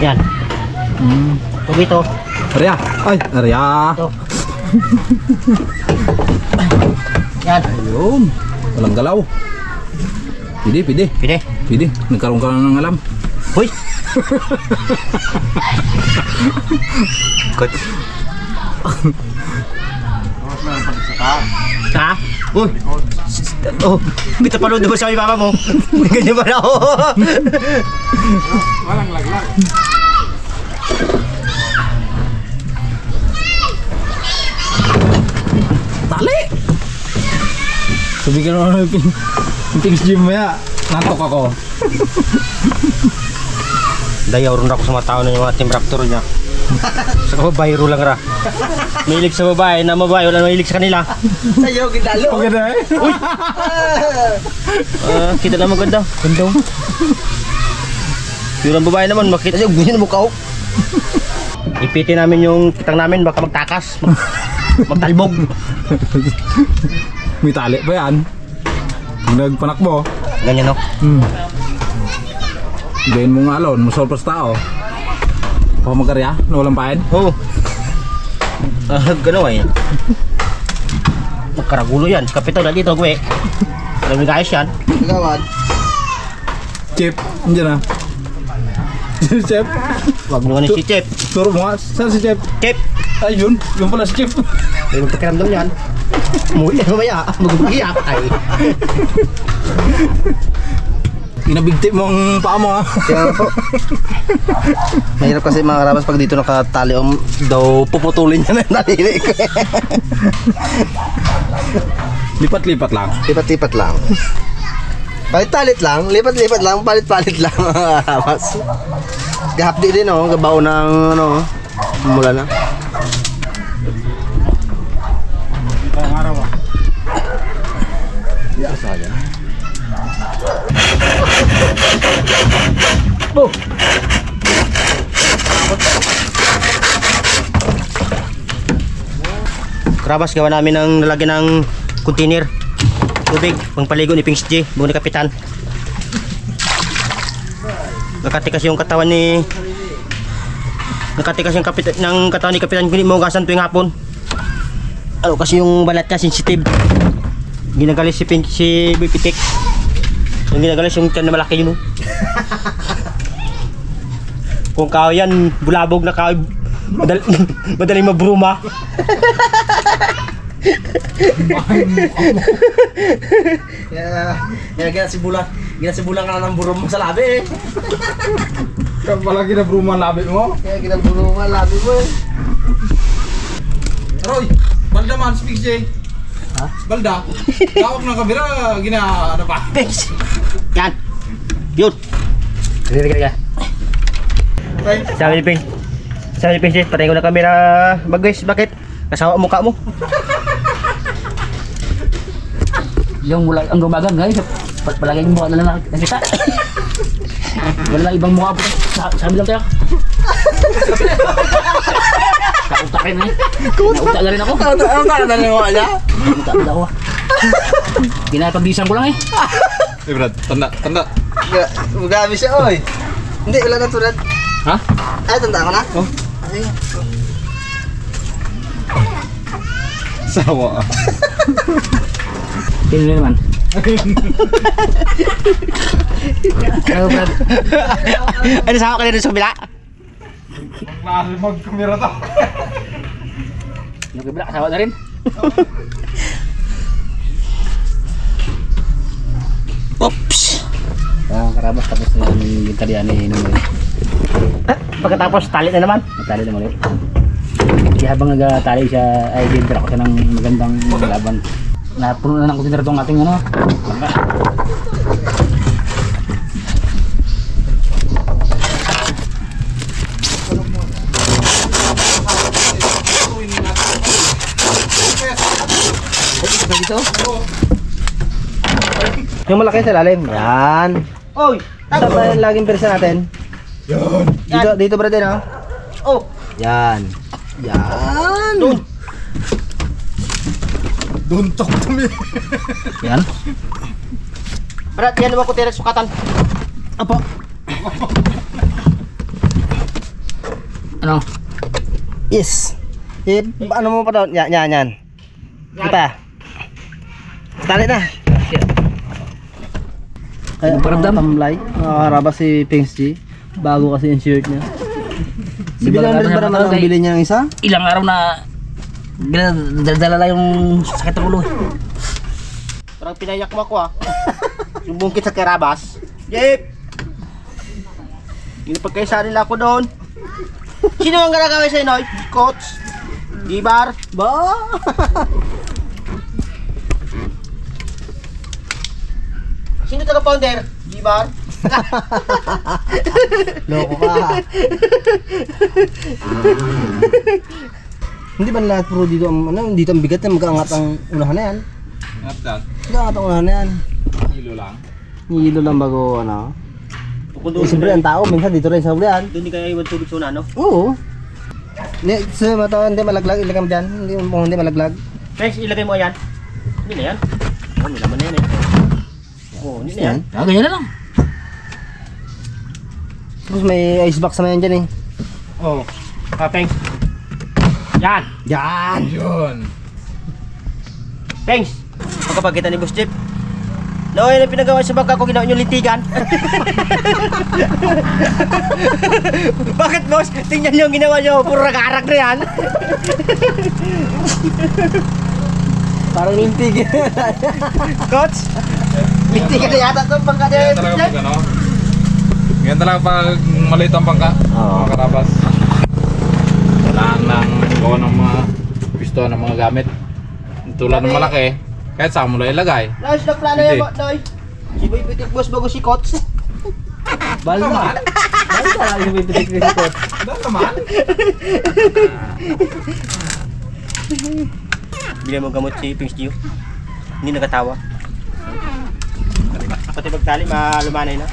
Yan. Hmm. Ito dito. Arya. Ay, Arya. Ito. Yan. Ayun. Walang galaw. Pidi, pidi. Pwede. Pidi. Nagkaroon ka na ng alam. Hoy. Kot. Ha? Uy. Oh, kita pa doon sa mama mo. Ganyan ba na ako? Tali! Sabi ka naman yung Pings Gym mo ya. Nantok ako. Dayaw rin ako sa mga tao yung mga team raptor niya. Sa babae ro lang ra. Mahilig sa babae na babae wala mahilig sa kanila. Sa'yo, gidalo. Okay na eh. Ah, kita naman ganda. Ganda. oh. Yung ang babae naman makita siya ganyan ang mukha. oh. Ipitin namin yung kitang namin baka magtakas. Mag magtalbog. May tali pa yan. Nagpanak mo. Ganyan no. Hmm. Gayin mo nga alon. Musolpas tao. Pag magarya. Na walang pain. Oo. Ah, ganaw ay. Magkaragulo yan. Kapito na dito, gue. Alam guys yan. Gawad. Chip. Andiyan na. Chip. Huwag mo nga si Chip. Turo mo nga. Saan si Chip? Chip! Ayun. Yung pala si Chip. May magpakiramdam yan. Na mamaya. Mag-umiyak ay. Inabigti mo ang paa mo ha. Kaya po. Mahirap kasi mga karabas pag dito nakatali um, daw puputulin niya na nalili ko. Lipat-lipat lang. Lipat-lipat lang. Palit-palit lang, lipat-lipat lang, palit-palit lang mga karabas. Gahapdi din oh, gabaw ng ano, mula na. Krabas gawa namin ng lalagyan ng container. Tubig, pangpaligo ni Pings J, buong ni Kapitan. Nakatikas yung katawan ni Nakatikas yung kapitan ng katawan ni Kapitan hindi maugasan tuwing hapon. Ano kasi yung balat niya sensitive. Ginagalis si Pink si Bipitik. Yung ginagalis yung tiyan na malaki yun. oh. Kung kahoy yan, bulabog na kahoy, madal madaling mabruma. Kaya, kaya gina si Bulang, gina si Bulang na ng burom mo sa labi eh. Kapag kinabruman labi mo. Kaya gina burom mo labi mo eh. Roy, balda man, speak Jay. Ha? Balda. Tawag ng kabira, gina, ano pa? Yan. Yun. Kaya kaya. Sabi ni Ping. Sabi ni Ping, sis, patayin ko na kamera. Bagwes, bakit? Kasawa ang mukha mo. yung mula ang gumagan guys palagay yung mukha na lang nakita wala ibang mukha po sa sabi lang tayo kautakin na eh nauta na rin ako Ano ano ano ano ano ano? nauta na ako ginapagdisan ko lang eh Eh Brad, tanda, tanda. Gabi siya oy. Hindi wala na tulad. Ha? Ay tanda ko na. Oh. Ay. Sawa. sino na naman ano Brad ano sama ka rin sa kabila? Mag-kamera to. yung kibla kasawa na rin ang karabas tapos na yung talian ni Nung Pagkatapos, tali na naman. Natali na muli. Kaya habang nagtali siya, ay dintra ko siya ng magandang laban. Napuno na ng container tong ating ano. bangka. Yung malaki sa lalim. Yan. Oy, ano ba yung laging persa natin? Yan. Dito dito brother ha. Oh, Yan. Yan. doon. Don't talk to me. Yan. Brad, yan naman ko tira sukatan. Apo. Ano? Yes. Eh, ano mo pa daw? Yan. Tali na. Kaya Paramdam? tamlay. Nakakaraba si Pings G. Bago kasi yung shirt niya. Si Di ba Bilang nagkakaroon ba naman ng ang bili niya ng isa? Ilang araw na dala lang yung sakit ng ulo. Parang pinayak mo ako ah. yung bungkit sa Kerabas. Jeep! Ginapagkaisa nila ako doon. Sino ang gagawin sa'yo, Noy? Coach? Gibar? Ba? Sino taga-founder? Gibar? Loko ka. Hindi ba lahat pro dito ang ano, dito ang bigat na mag-aangat ang unahan na yan? Mag-aangat ang unahan na yan. Kilo lang. Hilo lang bago ano. Kung Eh, doon, siyempre ang tao minsan dito rin sa ulian. doon di kaya iwan tubig sa una, no? Oo. Hindi, sa mata, hindi malaglag, ilagay mo dyan. Hindi, hindi malaglag. Guys, ilagay mo yan. Hindi na yan. Oh, nilaman na yan eh. Oh, hindi na yan. Yan. Ah, ganyan na lang. Tapos may ice box naman yan dyan eh. Oh, ah, Pengs. Yan! Yan! Yun. Pengs! Magkapagkita ni Boss Jeep. No, yun ang pinagawa sa bangka ko, ginawa nyo litigan. Bakit boss? Tingnan nyo ang ginawa nyo, puro nag-aarak na yan. Parang lintig. Coach, litigan na yata itong bangka ni Ganyan Boss talaga pag ano. Ganyan talaga pag maliit ang pangka. Oo. Mga karabas. Kailangan lang gawa ng mga pisto ng mga gamit. Tulad ng malaki, kahit saan mo lang ilagay. Noy, nagplano Hindi. yan, Bo- Noy. Si Boy Pitik Boss bago si Coach. Bal naman. Bal ka lang yung si Coach. Ano naman? Bigyan mo gamot si Pings Gio. Hindi nakatawa. Pati pagtali, malumanay na.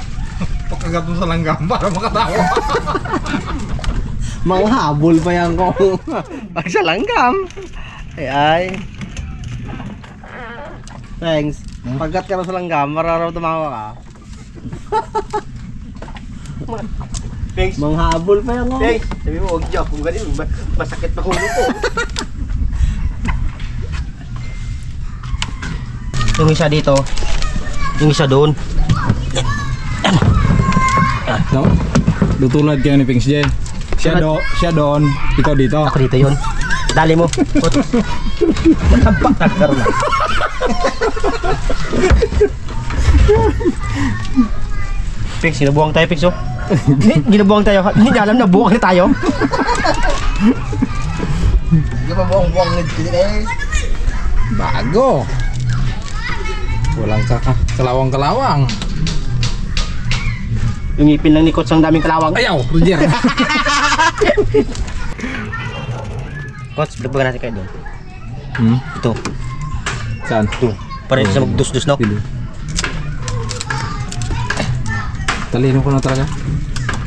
Pagkagat mo sa langgam para makatawa. Mga habol pa yan ko. Pag sa langgam. Ay ay. Thanks. Pagkat ka na sa langgam, mararaw tumawa ka. Pings, Mga habol pa yan ko. Hey, sabi mo, huwag joke. Kung ganun, ma- masakit pa ulo ko. yung isa dito, yung isa doon. No? Dutulad kayo ni Pings J. Siya, do, siya doon, ikaw dito. Ako dito yun. Dali mo. Tampak na karoon na. Pix, ginabuang tayo, Pix, oh. Hindi, ginabuang tayo. Hindi niya alam na buwang na tayo. Hindi pa buwang-buwang nito eh. Bago. Walang kaka kalawang-kalawang. Yung ngipin lang ni Coach ang daming kalawang. Ayaw, Roger. Coach, dagbagan natin kayo doon. hmm? Ito, Saan? ito. Para hindi siya magdus-dus, no? Pili. Talino ko na talaga.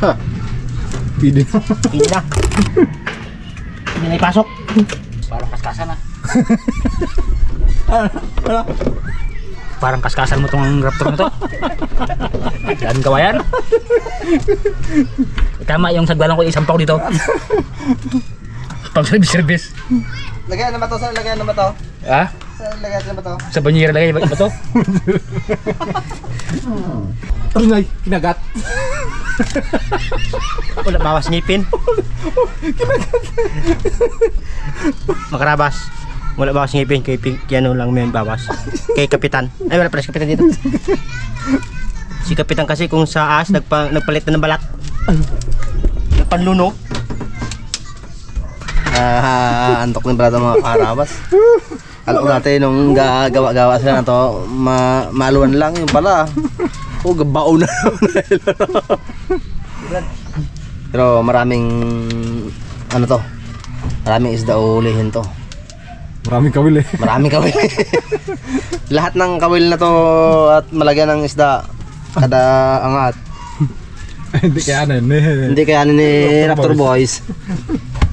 Ha, Pili na. hindi na. Hindi na ipasok. Parang kaskasan na. Parang kaskasan mo tong raptor na to. Yan kawayan. Tama yung sagwalan ko isang pako dito. Pang service service. Lagyan na ba to? Saan lagyan na ba to? Ha? Saan lagyan na ba to? Sa banyera lagay ba, to? Aray, kinagat. Wala bawas ngipin. Makarabas. Wala bawas ngipin kay Pink, kay ano lang may bawas. Kay kapitan. Ay wala pala si kapitan dito. Si kapitan kasi kung sa as nagpa, nagpalit na ng balat. Nagpanluno. Ah, antok ng brado mga karabas. Alam ko dati nung gagawa-gawa sila na to, ma maluwan lang yung pala. Oh, gabao na. Pero maraming ano to? Maraming isda ulihin to. Maraming kawil eh. Maraming kawil. Lahat ng kawil na to at malagyan ng isda kada angat. Hindi kaya ano eh. Hindi kaya ni Raptor Boys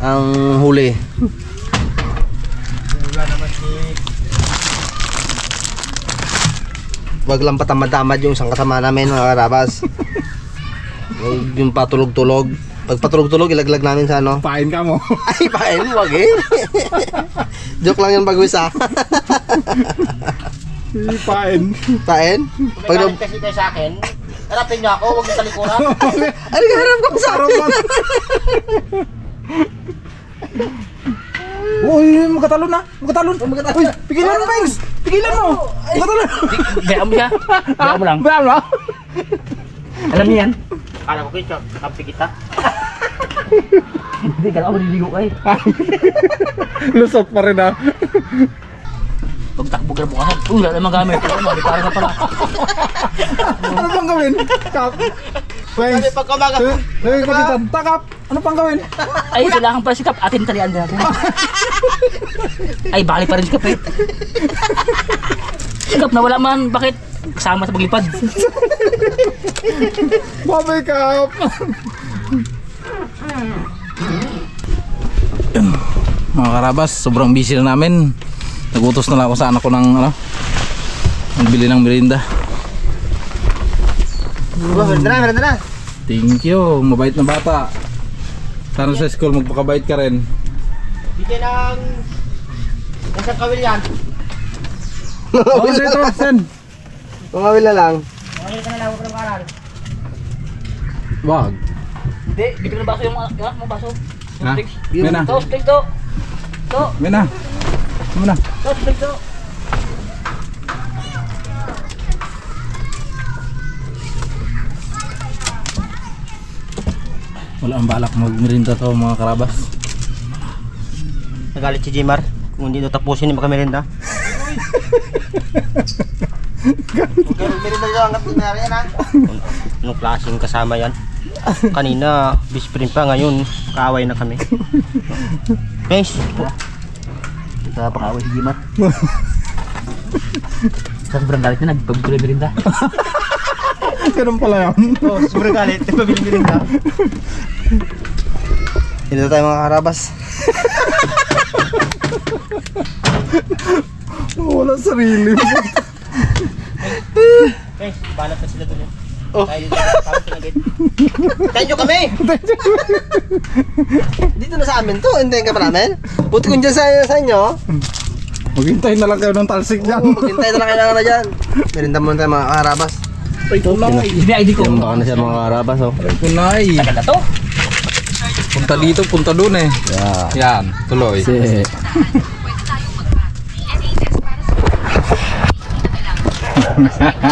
ang huli. Wag lang patamad-tamad yung isang kasama namin mga karabas. Huwag yung patulog-tulog. Pag patulog-tulog, ilaglag namin sa ano. Pain ka mo. Ay, pain, wag eh. Joke lang yan bagwis ah. Pain. Pain? Pag Pag na... kasi kayo sa akin, harapin niyo ako, huwag niyo talikuran. Ano ka harap ko sa akin? Uy, magkatalon na. Magkatalon. Uy, pigilan mo, Pengs. Pigilan mo. Magkatalon. Bayaan mo siya. Bayaan mo lang. Bayaan mo. Alam niya yan. Kala ko kayo, kakampi kita. Hindi, kala ko maliligo ka eh. Lusot pa rin ah. Pagtakbo ka na bukasan. Uy, wala namang gamit. Ano, malipara na pala. Ano pang gawin? Kap. Pengs. Sabi pag umaga, eh, kapitan. Takap. Ano pang gawin? Ay, kailangan pala si Kap. Atin talian din natin. Ay, bali pa rin si Kap eh. Si Kap, nawala man. Bakit? Kasama sa paglipad. Babay kap. Mga karabas, sobrang busy na namin. Nagutos na lang ako sa anak ko ng ano, magbili ng merinda. Meron na, meron na. Thank you, mabait na bata. Sana sa school magpakabait ka rin. bigyan ng... Isang kawil yan. Oh, dito, Sen. Pumawil na lang. Ngayon ka na lang, huwag ka na. Wag. Hindi, bigyan mo ng baso yung yung mga baso. Ha? Mena, To, stick to. To, mena. Mena. to, stick to. Wala ang balak magmerinda to mga karabas. Nagalit si Jimar. Kung hindi ito tapusin, hindi makamerinda. Okay, merinda nyo hanggat nangyari yan ha. Anong klaseng kasama yan? Kanina, best friend pa ngayon, kaaway na kami. Guys, Sa pakaway si Jimat. Sa sobrang galit na, nagpagkulay merinda. Ganun pala yan. oh, sobrang galit, nagpabili merinda. Dito tayo mga karabas. Wala sarili. Guys, balat na sila dun eh. Oh. Tayo kami! Dito na sa amin to, hindi ka pa namin. Buti kung dyan sa, sa inyo. Maghintay na lang kayo ng talsik dyan. Oo, maghintay na lang kailangan na dyan. Merinda muna tayo mga karabas. Ay, kunay. Hindi, ID ko. Baka na siya mga karabas oh. Ay, kunay. Tagal na to. Punta dito, punta doon eh. Yeah. Yan, tuloy. Si...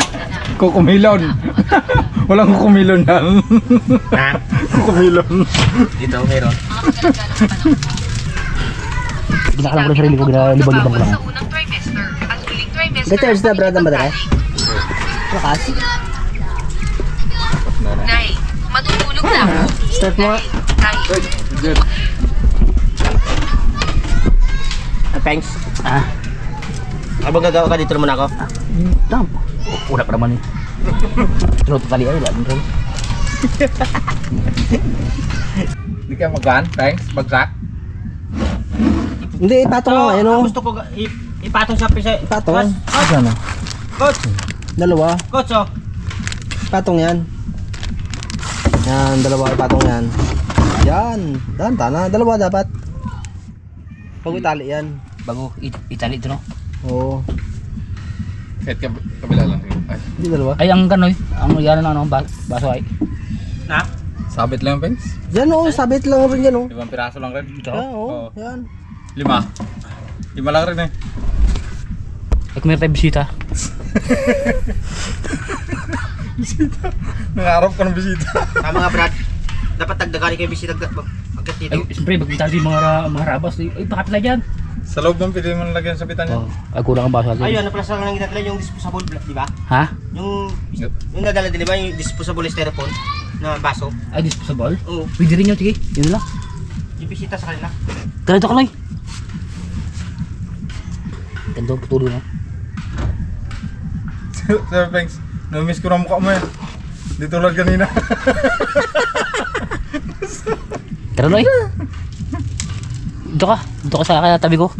Kukumilon. Walang kukumilon yan. Ha? kukumilon. Dito, meron. Ginakalang ko ng sarili ko, ginalibag-libag ko lang. Sa unang trimester at huling trimester ang badara? Lakas. Nay, matutulog na ako. Start mo. Nay, Ah, thanks. Ah, Abang gagawa ka dito naman ako. damn. Una pa naman eh. Pero totally ay, wala rin. Hindi ka magan, thanks, bagsak. Hindi, ipatong mo nga, yun ang oh. gusto ko ga- ipatong sa pisa. Ipatong. Coach, Ano? coach, Dalawa. coach, oh. Patong yan. Yan, dalawa patong yan. Yan. Yan, tana. Dalawa dapat. Pag itali yan. Bago it itali ito no. Oo. Kahit kab kabila lang. Ay, Hindi dalawa. Ay, ang kanoy, ang yan na ano, ba- baso ay. Na? sabit lang, Pengs. Yan oh, sabit lang rin yan oh. Limang piraso lang rin. Ito. Yan oh, Oo. yan. Lima. Lima lang rin eh. Ay, kung meron tayo bisita. Nangarap ka ng bisita. Tama nga, Brad. Dapat dagdagan kayo bisita agad dito. Ay, siyempre, pag tayo mga, mga rabas, ay, ay bakit na dyan? Sa loob ng pili mo lagyan sa pitan niya. Oh, ay, kulang ang baso natin. Ayun, ano pala sa lang ginadala yung disposable, di ba? Ha? Yung, yung nadala din, di ba? Yung disposable styrofoam na baso. Ay, disposable? Oo. Pwede rin yun, sige. Yun lang. Yung bisita sa kanila. Ganito kanoy. Ganito, putulo na. Sir Pengs, namiss ko na mukha mo eh. Di tulad kanina. Tara, Noy. Dito ka. Dito ka sa kaya tabi ko.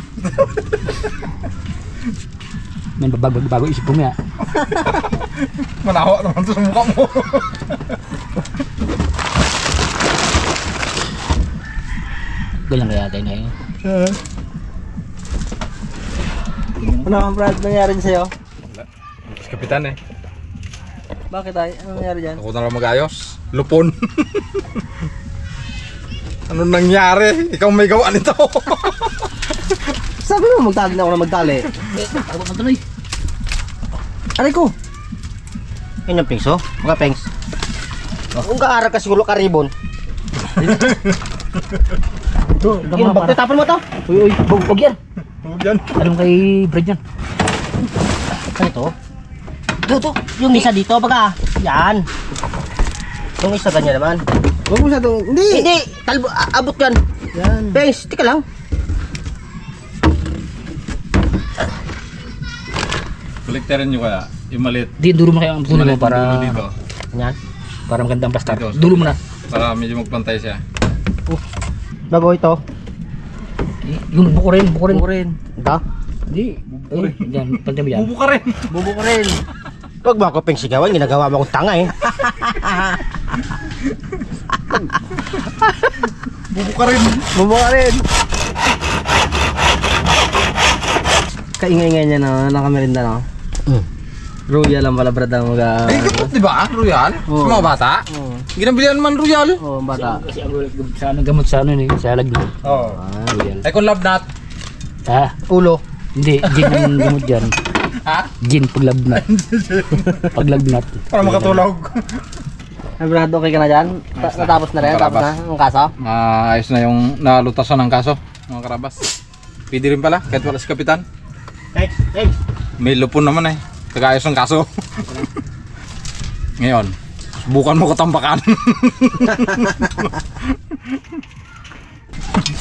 May bago, bago isip ko nga. Manawa naman sa mukha mo. Ganyan kaya tayo na yun. Ano ang Brad, nangyari sa'yo? Si Kapitan eh. Bakit ay? Ano nangyari dyan? Ako na lang mag-ayos. Lupon. ano nangyari? Ikaw may gawa nito. Sabi mo magtali na ako na magtali. Eh, ako na tuloy. Aray ko! Yun yung pingso. Mga pengs. Kung kaara ka siguro karibon. Ito, Yun, gama para. bagtatapon mo to. Uy, uy, huwag huwag yan. Huwag yan. Anong kay Brad yan? Ano to? Ito, to. Yung isa dito, baga. Yan. Yung isa ganyan naman. Huwag mo masyadong... Hindi! Hindi, talbo, abot yan. Yan. Pengs, tika lang. Baliktarin nyo kaya. Yung maliit. Di, duro mo kayo ang puno mo para, dito. Yan. para magandang pastar. Dito. Dulo mo na. Para medyo magpantay siya. Bago ito. Y- Yung buko rin, buko rin. Buko rin. Ito. Di, eh, yan, pantay mo yan. Bubo ka rin. Bubo ko rin. Huwag mo ako pengs sigawan, ginagawa mo akong tanga eh. Bubo ka rin. Bubo ka rin. Kaingay-ingay niya no, nakamerinda no. Mm. Royal lang pala Brad ang mag- Eh, gamot di ba? Royal? Oo. Sa mga bata? Oo. Ginabilihan man Royal. Oh, bata. Kasi ang sa ano gamot sa ano eh, sa lagno. Oo. Ah, Royal. Ay kung love nut. Ha? Ulo. Hindi, gin ang gamot dyan. Ha? Gin paglagnat. paglagnat. Para makatulog. Ay, Brad, okay ka na dyan? Ta- natapos na rin? Ang Tapos na karabas. ang kaso? Maayos na yung nalutasan ng kaso. Mga karabas. Pwede rin pala, kahit wala si Kapitan. Pengs, pengs. May lupon naman eh. Tagaayos ng kaso. Ngayon, subukan mo katambakan.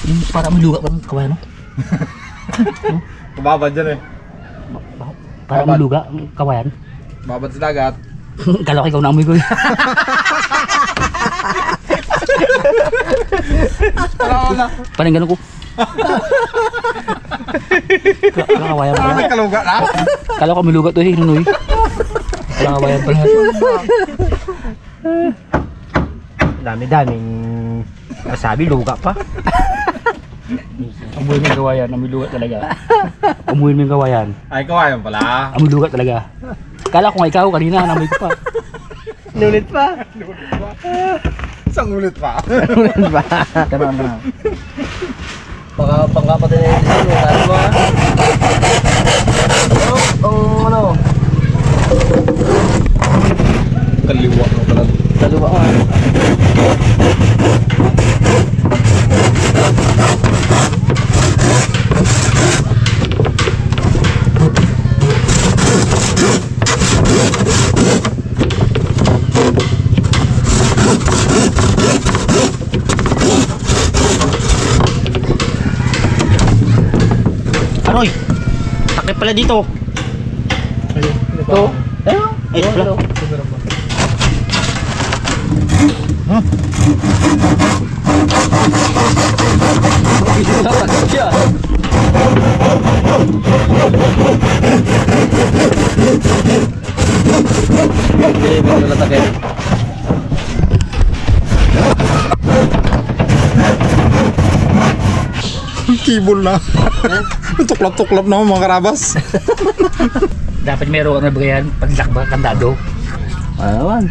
Yung para maluga parang kawayan no? Babad dyan eh. Para Babad. maluga ang kawayan. Babad sa dagat. Kala ko ikaw na amoy ko. Parang ganun ko. Kala kawayan pala. may kaluga na. Kala ko maluga to eh, nunoy. Kala kawayan pala. Dami-daming masabi, luga pa. Amoy mo yung kawayan, amoy luga talaga. Amoy mo yung kawayan, Ay, kawayan pala. amoy luga talaga. Kala ko nga ikaw kanina, ko pa. Nulit pa. Isang ulit pa. Nulit pa. Tama na. Baka bangga pa din na yung mo. Talo mo ha. Oh, ang ano. Kaliwa mo pala. Dalawa ko pala dito. Ito. Ayun. Ay, pala. Hindi, nalatakit. Kibol na. Tuklap-tuklap na mga karabas. Dapat meron ano ba yan, paglakba, kandado. Ano naman?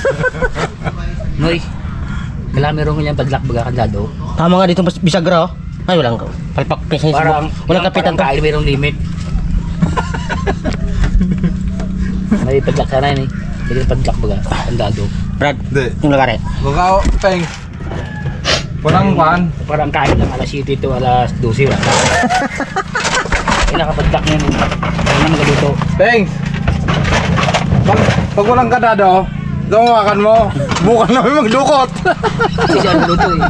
Noy, kailangan meron ganyan paglakba, kandado. Tama nga dito, bisagra oh. Ay, walang palpak sa Parang, Walang kapitan to. parang mayroong limit. May paglak sana yun eh. Paglak baga, kandado. Brad, Hindi. yung lagari. Baka, peng. Walang pan. Parang kain lang alas 7 to alas 12 wala. Ay nakapaglak na yun. Kaya naman galuto. Peng. Pag, pag walang kadado, Tungakan mo. Bukan namin magdukot. Kasi siya ang galuto eh.